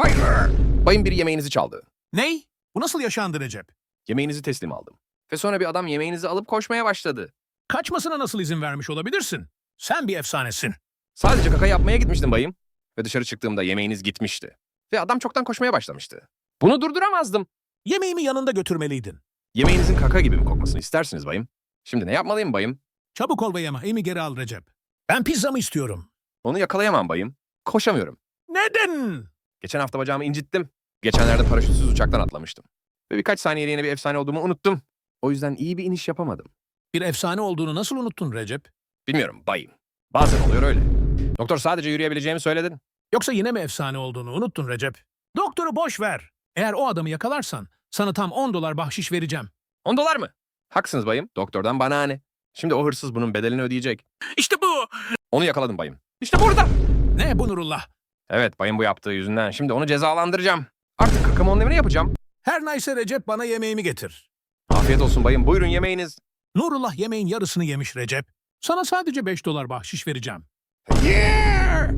Hayır. Bayım biri yemeğinizi çaldı. Ney? Bu nasıl yaşandı Recep? Yemeğinizi teslim aldım. Ve sonra bir adam yemeğinizi alıp koşmaya başladı. Kaçmasına nasıl izin vermiş olabilirsin? Sen bir efsanesin. Sadece kaka yapmaya gitmiştim bayım. Ve dışarı çıktığımda yemeğiniz gitmişti. Ve adam çoktan koşmaya başlamıştı. Bunu durduramazdım. Yemeğimi yanında götürmeliydin. Yemeğinizin kaka gibi mi kokmasını istersiniz bayım? Şimdi ne yapmalıyım bayım? Çabuk ol ve yemeğimi geri al Recep. Ben pizzamı istiyorum. Onu yakalayamam bayım. Koşamıyorum. Neden? Geçen hafta bacağımı incittim. Geçenlerde paraşütsüz uçaktan atlamıştım. Ve birkaç saniyeliğine bir efsane olduğumu unuttum. O yüzden iyi bir iniş yapamadım. Bir efsane olduğunu nasıl unuttun Recep? Bilmiyorum bayım. Bazen oluyor öyle. Doktor sadece yürüyebileceğimi söyledin. Yoksa yine mi efsane olduğunu unuttun Recep? Doktoru boş ver. Eğer o adamı yakalarsan sana tam 10 dolar bahşiş vereceğim. 10 dolar mı? Haksınız bayım. Doktordan bana ne? Şimdi o hırsız bunun bedelini ödeyecek. İşte bu. Onu yakaladım bayım. İşte burada. Ne bu Nurullah? Evet bayım bu yaptığı yüzünden. Şimdi onu cezalandıracağım. Artık kakamı onun yapacağım. Her neyse Recep bana yemeğimi getir. Afiyet olsun bayım. Buyurun yemeğiniz. Nurullah yemeğin yarısını yemiş Recep. Sana sadece 5 dolar bahşiş vereceğim. Yeah!